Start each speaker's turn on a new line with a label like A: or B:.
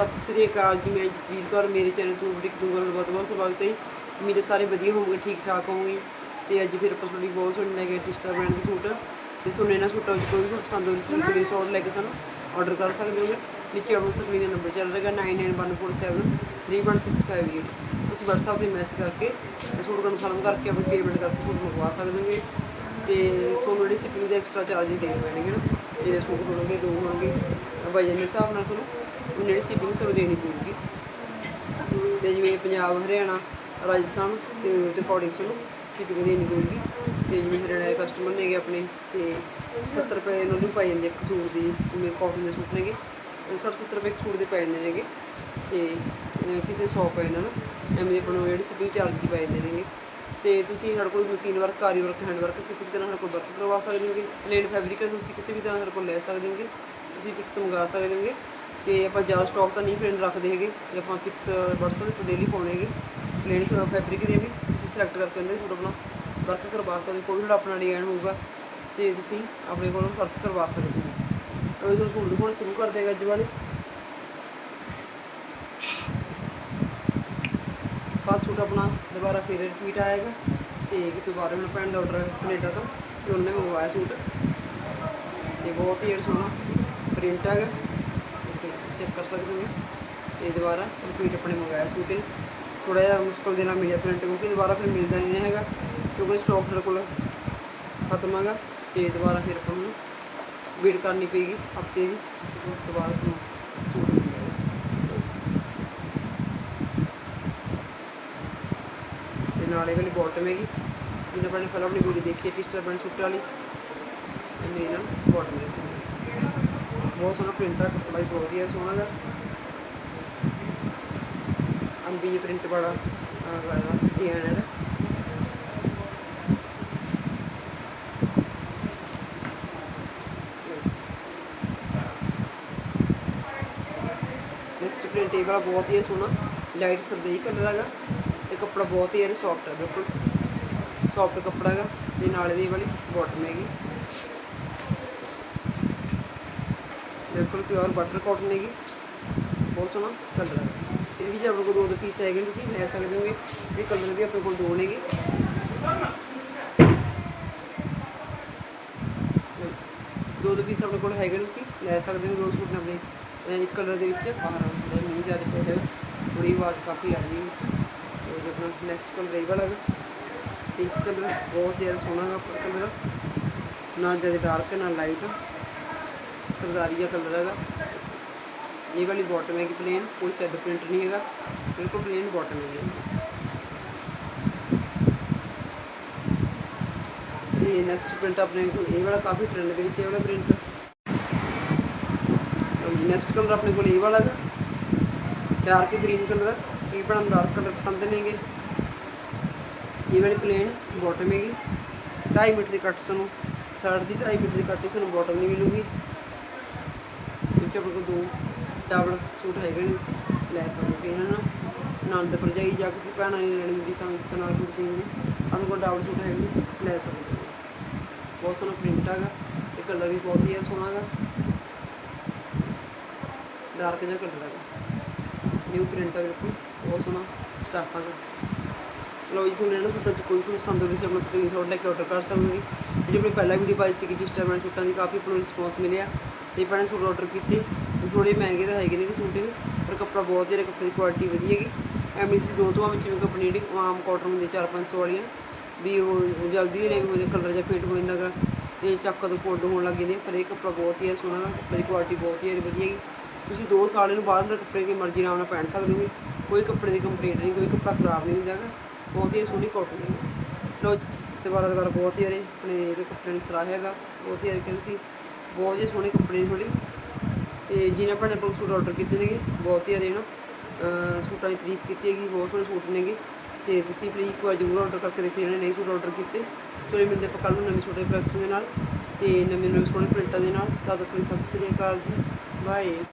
A: ਸਤਿ ਸ੍ਰੀ ਅਕਾਲ ਜੀ, ਮੈਂ ਜਸਵੀਰ ਕੌਰ, ਮੇਰੇ ਚੈਨਲ ਤੋਂ ਬੁਟੀਕ ਦੂੰਗਲ ਬਹੁਤ ਬਹੁਤ ਸਵਾਗਤ ਹੈ ਮੇਰੇ ਸਾਰੇ ਵਧੀਆ ਹੋਵੋਗੇ ਠੀਕ ਠਾਕ ਹੋਣਗੇ ਤੇ ਅੱਜ ਫਿਰ ਆਪਾਂ ਤੁਹਾਡੀ ਬਹੁਤ ਸੋਹਣੀ ਲੈ ਕੇ ਟਿਸਟਾ ਬ੍ਰਾਂਡ ਦੇ ਸੂਟ, ਤੇ ਤੁਹਾਨੂੰ ਇਹਨਾਂ ਸੂਟਾਂ ਵਿੱਚ ਕੋਈ ਵੀ ਪਸੰਦ ਹੋਵੇ ਤੁਸੀਂ ਕੋਈ ਸੂਟ ਲੈ ਕੇ ਸਾਨੂੰ ਆਰਡਰ ਕਰ ਸਕਦੇ ਹੋਗੇ ਨੀਚੇ ਆਪਣਾ ਸਕਰੀਨ ਦਾ ਨੰਬਰ ਚੱਲ ਰਿਹਾ 9914731658 ਤੁਸੀਂ WhatsApp ਤੇ ਮੈਸੇਜ ਕਰਕੇ ਸੂਟ ਕਨਫਰਮ ਕਰਕੇ ਆਪਣੀ ਪੇਮੈਂਟ ਕਰਕੇ ਸੂਟ ਮੰਗਵਾ ਸਕਦੇ ਹੋਗੇ। ਤੇ ਤੁਹਾਨੂੰ ਜਿਹੜੀ ਸ਼ਿਪਿੰਗ ਦੇ ਐਕਸਟਰਾ ਚਾਰਜ ਦੇਣੇ ਪੈਣਗੇ ਨਾ, ਜਿਹੜੇ ਸੂਟ ਹੋਣਗੇ, ਦੋ ਹੋਣਗੇ, ਵਜਨ ਦੇ ਹਿਸਾਬ ਨਾਲ ਤੁਹਾਨੂੰ ਉਹ ਜਿਹੜੀ ਸ਼ਿਪਿੰਗ ਸਾਨੂੰ ਦੇਣੀ ਪਊਗੀ ਤੇ ਜਿਵੇਂ ਪੰਜਾਬ, ਹਰਿਆਣਾ, ਰਾਜਸਥਾਨ ਤੇ ਉਹਦੇ ਅਕੋਰਡਿੰਗ ਤੁਹਾਨੂੰ ਸ਼ਿਪਿੰਗ ਦੇਣੀ ਪਊਗੀ ਤੇ ਜਿਵੇਂ ਹਰਿਆਣਾ ਦੇ ਕਸਟਮਰ ਨੇਗੇ ਆਪਣੇ, ਤੇ 70 ਰੁਪਏ ਇਹਨਾਂ ਨੂੰ ਪਾਈ ਜਾਂਦੇ ਇੱਕ ਸੂਟ ਦੀ, ਜਿਵੇਂ ਕਾਟਨ ਦੇ ਸੂਟ ਨੇਗੇ। 60 70 ਰੁਪਏ ਇੱਕ ਸੂਟ ਦੇ ਪੈ ਜਾਂਦੇ ਨੇਗੇ। ਤੇ ਕਿਤੇ 100 ਪਏ ਇਹਨਾਂ ਨੂੰ, ਐਵੇਂ ਦੇ ਆਪਾਂ ਨੂੰ ਜਿਹੜੀ ਸ਼ਿਪਿੰਗ ਚਾਰਜ ਦੀ ਪੈ ਜਾਂਦੇ ਨੇਗੇ। ਤੇ ਤੁਸੀਂ ਸਾਡੇ ਕੋਲ ਮਸ਼ੀਨ ਵਰਕ ਕਾਰੀ ਵਰਕ ਹੈਂਡ ਵਰਕ ਕਿਸੇ ਵੀ ਤਰ੍ਹਾਂ ਸਾਡੇ ਕੋਲ ਵਰਕ ਕਰਵਾ ਸਕਦੇ ਹੋਗੇ ਪਲੇਨ ਫੈਬਰਿਕ ਤੁਸੀਂ ਕਿਸੇ ਵੀ ਤਰ੍ਹਾਂ ਸਾਡੇ ਕੋਲ ਲੈ ਸਕਦੇ ਹੋਗੇ ਤੁਸੀਂ ਪਿਕਸ ਮੰਗਾ ਸਕਦੇ ਹੋਗੇ ਤੇ ਆਪਾਂ ਜ਼ਿਆਦਾ ਸਟਾਕ ਤਾਂ ਨਹੀਂ ਪ੍ਰਿੰਟ ਰੱਖਦੇ ਹੈਗੇ। ਤੇ ਆਪਾਂ ਫਿਕਸ ਵਟਸਐਪ ਤੇ ਡੇਲੀ ਪਾਉਣੇ ਹੈਗੇ। ਪਲੇਨ ਫੈਬਰਿਕ ਦੇ ਵੀ ਤੁਸੀਂ ਸਿਲੈਕਟ ਕਰਕੇ ਉਹਦੇ ਸੂਟ ਆਪਣਾ ਵਰਕ ਕਰਵਾ ਸਕਦੇ ਕੋਈ ਵੀ ਤੁਹਾਡਾ ਆਪਣਾ ਡਿਜ਼ਾਈਨ ਹੋਊਗਾ ਤੇ ਤੁਸੀਂ ਆਪਣੇ ਕੋਲੋਂ ਵਰਕ ਕਰਵਾ ਸਕਦੇ ਹੋ। ਉਹ ਜੋ ਸੂਟ ਦਿਖਾਉਣਾ ਸ਼ੁਰੂ ਕਰ ਦੇਗਾ ਅੱਜ ਵਾਲੇ। ਫਸਟ ਸੂਟ ਆਪਣਾ ਦੁਬਾਰਾ ਫਿਰ ਰਿਪੀਟ ਆਏਗਾ ਤੇ ਕਿਸੇ ਬਾਰੇ ਮੈਨੂੰ ਭੈਣ ਦਾ ਆਰਡਰ ਕੈਨੇਡਾ ਤੋਂ, ਤੇ ਉਹਨੇ ਮੰਗਵਾਇਆ ਸੂਟ। ਤੇ ਬਹੁਤ ਹੀ ਸੋਹਣਾ ਪ੍ਰਿੰਟ ਹੈਗਾ। ਚੈੱਕ ਕਰ ਸਕਦੇ ਹੋ ਇਹ ਦੁਬਾਰਾ ਰਿਪੀਟ ਆਪਣੇ ਮੰਗਾਇਆ ਸੂਟ ਇਹ ਥੋੜਾ ਜਿਹਾ ਮੁਸ਼ਕਲ ਦੇ ਨਾਲ ਮਿਲਿਆ ਪ੍ਰਿੰਟ ਕਿਉਂਕਿ ਦੁਬਾਰਾ ਫਿਰ ਮਿਲਦਾ ਨਹੀਂ ਹੈਗਾ, ਕਿਉਂਕਿ ਸਟਾਕ ਸਾਡੇ ਕੋਲ ਖਤਮ ਹੈਗਾ। ਤੇ ਦੁਬਾਰਾ ਫਿਰ ਆਪਾਂ ਨੂੰ ਵੇਟ ਕਰਨੀ ਪਏਗੀ ਹਫ਼ਤੇ ਦੀ ਉਸ ਤੋਂ ਬਾਅਦ ਤੁਹਾਨੂੰ ਸੂਟ ਮਿਲ ਜਾਏਗਾ। ਤੇ ਇਹ ਵਾਲੀ ਬਾਟਮ ਹੈਗੀ। ਜਿਹਨਾਂ ਆਪਣੇ ਪਹਿਲਾਂ ਆਪਣੀ ਵੀਡੀਓ ਦੇਖੀ ਹੈ ਟਿਸਟਰ ਬਣ ਸੂਟ ਵਾਲੀ। ਇਹਨੇ ਨਾਲ ਬਾਟਮ ਹੈ ਬਹੁਤ ਸੋਹਣਾ ਪ੍ਰਿੰਟ ਆ, ਕੱਪੜਾ ਵੀ ਬਹੁਤ ਵਧੀਆ ਸੋਹਣਾ ਦਾ ਅੰਬੀ ਪ੍ਰਿੰਟ ਬੜਾ ਆ ਗਿਆ ਨੈਕਸਟ ਪ੍ਰਿੰਟ ਇਹ ਵਾਲਾ ਬਹੁਤ ਹੀ ਸੋਹਣਾ ਲਾਈਟ ਸਰਦੇਈ ਕਲਰ ਹੈਗਾ ਇਹ ਕੱਪੜਾ ਬਹੁਤ ਹੀ ਸੌਫਟ ਹੈ ਬਿਲਕੁਲ। ਸੌਫਟ ਕੱਪੜਾ ਹੈਗਾ, ਤੇ ਨਾਲ ਇਹਦੀ ਵਾਲੀ ਬਾਟਮ ਹੈਗੀ। ਬਿਲਕੁਲ ਪਿਓਰ ਬਟਰ ਕਾਟਨ ਹੈਗੀ। ਬਹੁਤ ਸੋਹਣਾ ਕਲਰ ਹੈ ਇਹ ਵੀ ਜੇ ਆਪਣੇ ਕੋਲ ਦੋ ਦੋ ਪੀਸ ਹੈਗੇ ਨੇ, ਤੁਸੀਂ ਲੈ ਸਕਦੇ ਹੋਗੇ। ਇਹ ਕਲਰ ਵੀ ਆਪਣੇ ਕੋਲ ਦੋ ਨੇਗੇ ਦੋ ਦੋ ਪੀਸ ਆਪਣੇ ਕੋਲ ਹੈਗੇ ਨੇ, ਤੁਸੀਂ ਲੈ ਸਕਦੇ ਹੋ ਦੋ ਸੂਟ ਆਪਣੇ ਇੱਕ ਕਲਰ ਦੇ ਵਿੱਚ ਬਾਹਰ ਆਉਂਦਾ ਨਹੀਂ ਜ਼ਿਆਦਾ ਪੈ ਰਿਹਾ। ਥੋੜੀ ਆਵਾਜ਼ ਕਾਫੀ ਆ ਰਹੀ ਹੈ। ਜੋ ਆਪਣਾ ਨੈਕਸਟ ਕਲਰ ਇਹ ਵਾਲਾ ਹੈ ਪਿੰਕ ਕਲਰ ਬਹੁਤ ਜ਼ਿਆਦਾ ਸੋਹਣਾ ਹੈ ਕਲਰ ਨਾ ਜ਼ਿਆਦਾ ਡਾਰਕ ਨਾ ਲਾਈਟ ਸਰਦਾਰੀ ਜਿਹਾ ਕਲਰ ਹੈਗਾ। ਇਹ ਵਾਲੀ ਬਾਟਮ ਹੈਗੀ ਪਲੇਨ ਕੋਈ ਸਾਈਡ ਪ੍ਰਿੰਟ ਨਹੀਂ ਹੈਗਾ। ਬਿਲਕੁਲ ਪਲੇਨ ਬਾਟਮ ਹੈਗੀ। ਇਹ ਨੈਕਸਟ ਪ੍ਰਿੰਟ ਆਪਣੇ ਕੋਲ, ਇਹ ਵਾਲਾ ਕਾਫੀ ਟ੍ਰੈਂਡ ਦੇ ਵਿੱਚ ਇਹ ਵਾਲਾ ਪ੍ਰਿੰਟ ਨੈਕਸਟ ਕਲਰ ਆਪਣੇ ਕੋਲ ਇਹ ਵਾਲਾ ਹੈ ਡਾਰਕ ਗ੍ਰੀਨ ਕਲਰ ਇਹ ਬੜਾ ਡਾਰਕ ਕਲਰ ਪਸੰਦ ਨੇਗੇ ਇਹ ਵਾਲੀ ਪਲੇਨ ਬਾਟਮ ਹੈਗੀ। 2.5 ਮੀਟਰ ਦੀ ਕੱਟ ਸਾਨੂੰ ਸਾਈਡ ਦੀ 2.5 ਮੀਟਰ ਦੀ ਕੱਟ ਹੀ ਤੁਹਾਨੂੰ ਬਾਟਮ ਨਹੀਂ ਮਿਲੂਗੀ। ਕਿਉਂਕਿ ਆਪਣੇ ਕੋਲ ਦੋ ਡਬਲ ਸੂਟ ਹੈਗੇ ਨੇ ਅਸੀਂ ਲੈ ਸਕਦੇ ਹੋ ਨਾ ਨੰਦ ਭਰਜਾਈ ਜਾਂ ਕਿਸੇ ਭੈਣਾਂ ਨੇ ਲੈਣੀ ਹੁੰਦੀ ਸਾਨੂੰ ਇੱਕ ਨਾਲ ਸੂਟ ਚਾਹੀਦੇ ਆਪਣੇ ਕੋਲ ਡਬਲ ਸੂਟ ਹੈਗੇ ਨੇ ਤੁਸੀਂ ਲੈ ਸਕਦੇ ਹੋ। ਬਹੁਤ ਸੋਹਣਾ ਪ੍ਰਿੰਟ ਹੈਗਾ ਤੇ ਕਲਰ ਵੀ ਬਹੁਤ ਹੀ ਹੈ ਸੋਹਣਾ ਹੈਗਾ ਡਾਰਕ ਜਿਹਾ ਕਲਰ ਹੈਗਾ। ਨਿਊ ਪ੍ਰਿੰਟ ਹੈ ਬਿਲਕੁਲ, ਬਹੁਤ ਸੋਹਣਾ ਸਟਾਫ ਹੈਗਾ। ਲੋ ਜੀ ਸੁਣਿਆ ਨਾ ਸੂਟਾਂ 'ਚ ਕੋਈ ਵੀ ਪਸੰਦ ਹੋਵੇ ਸੀ ਆਪਣਾ ਸਕਰੀਨਸ਼ਾਟ ਲੈ ਕੇ ਆਰਡਰ ਕਰ ਸਕਦੇ? ਹੋ ਜਿਹੜੀ ਆਪਣੀ ਪਹਿਲਾਂ ਵੀਡੀਓ ਪਾਈ ਸੀ ਕਿ ਮੈਂ ਸੂਟਾਂ ਦੀ ਕਾਫੀ ਆਪਣਾ ਰਿਸਪੌਂਸ ਮਿਲਿਆ। ਤੇ ਪਹਿਲਾਂ ਸੂਟ ਆਰਡਰ ਕੀਤੇ। ਥੋੜੇ ਮਹਿੰਗੇ ਤਾਂ ਹੈਗੇ ਨੇ ਕਿ ਸੂਟ ਵੀ ਪਰ ਕੱਪੜਾ ਬਹੁਤ ਜਿਹੜਾ ਕੱਪੜੇ ਦੀ ਕੁਆਲਿਟੀ ਵਧੀਆ ਹੈਗੀ। ਐਵੇਂ ਸੀ ਦੋ ਤੋਂ ਵਿੱਚ ਵੀ ਕੱਪੜੇ ਜਿਹੜੀ ਆਮ ਕਾਟਨ ਹੁੰਦੀ 4-500 ਵਾਲੀਆਂ, ਵੀ ਉਹ ਜਲਦੀ ਨਹੀਂ ਹੋ ਜਾਂਦਾ ਕਲਰ ਜਿਹਾ ਫੇਟ ਹੋ ਜਾਂਦਾ ਗਾ। ਤੇ ਚੱਕ ਤੋਂ ਕੋਡ ਹੋਣ ਲੱਗ ਜਾਂਦੇ ਪਰ ਇਹ ਕੱਪੜਾ ਬਹੁਤ ਹੀ ਸੋਹਣਾ ਗਾ, ਕੱਪੜੇ ਦੀ ਕੁਆਲਿਟੀ ਬਹੁਤ ਹੀ ਵਧੀਆ ਹੈਗੀ। ਤੁਸੀਂ 2 ਸਾਲ ਇਹਨੂੰ ਬਾਹਰ ਅੰਦਰ ਕੱਪੜੇ ਦੀ ਮਰਜ਼ੀ ਨਾਲ ਪਹਿਨ ਸਕਦੇ ਹੋ ਕੋਈ ਕੱਪੜੇ ਦੀ ਕੰਪਲੇਂਟ ਨਹੀਂ, ਕੋਈ ਕੱਪੜਾ ਖਰਾਬ ਨਹੀਂ ਹੁੰਦਾ ਗਾ। ਬਹੁਤ ਹੀ ਸੋਹਣੀ ਕਾਟਨ ਹੈ। ਲੋ ਦੁਬਾਰਾ ਦੁਬਾਰਾ ਬਹੁਤ ਹੀ ਯਾਰੇ ਆਪਣੇ ਇਹਦੇ ਕੱਪੜੇ ਨੂੰ ਸਰਾਹ ਹੈਗਾ, ਬਹੁਤ ਹੀ ਯਾਰੇ ਕਹਿੰਦੇ ਸੀ। ਬਹੁਤ ਹੀ ਸੋਹਣੇ ਕੱਪੜੇ ਥੋੜੀ ਤੇ ਜਿਹਨਾਂ ਭੈਣਾਂ ਕੋਲ ਸੂਟ ਆਰਡਰ ਕੀਤੇ ਨੇਗੇ, ਬਹੁਤ ਹੀ ਯਾਰੇ ਨਾ। ਸੂਟਾਂ ਦੀ ਤਾਰੀਫ ਕੀਤੀ ਹੈਗੀ, ਬਹੁਤ ਸੋਹਣੇ ਸੂਟ ਨੇਗੇ। ਤੇ ਤੁਸੀਂ ਪਲੀਜ਼ ਇੱਕ ਵਾਰ ਜ਼ਰੂਰ ਆਰਡਰ ਕਰਕੇ ਦੇਖਿਓ ਜਿਹੜੇ ਨਹੀਂ ਸੂਟ ਆਰਡਰ ਕੀਤੇ। ਚਲੋ ਮਿਲਦੇ ਆਪਾਂ ਕੱਲ੍ਹ ਨੂੰ ਨਵੇਂ ਸੂਟ ਦੇ ਦੇ ਨਾਲ ਤੇ ਨਵੇਂ ਨਵੇਂ ਸੋਹਣੇ ਪ੍ਰਿੰਟਾਂ ਦੇ ਨਾਲ। ਤਦ ਤੱਕ ਸਤਿ ਸ੍ਰੀ ਅਕਾਲ ਜੀ। ਬਾਏ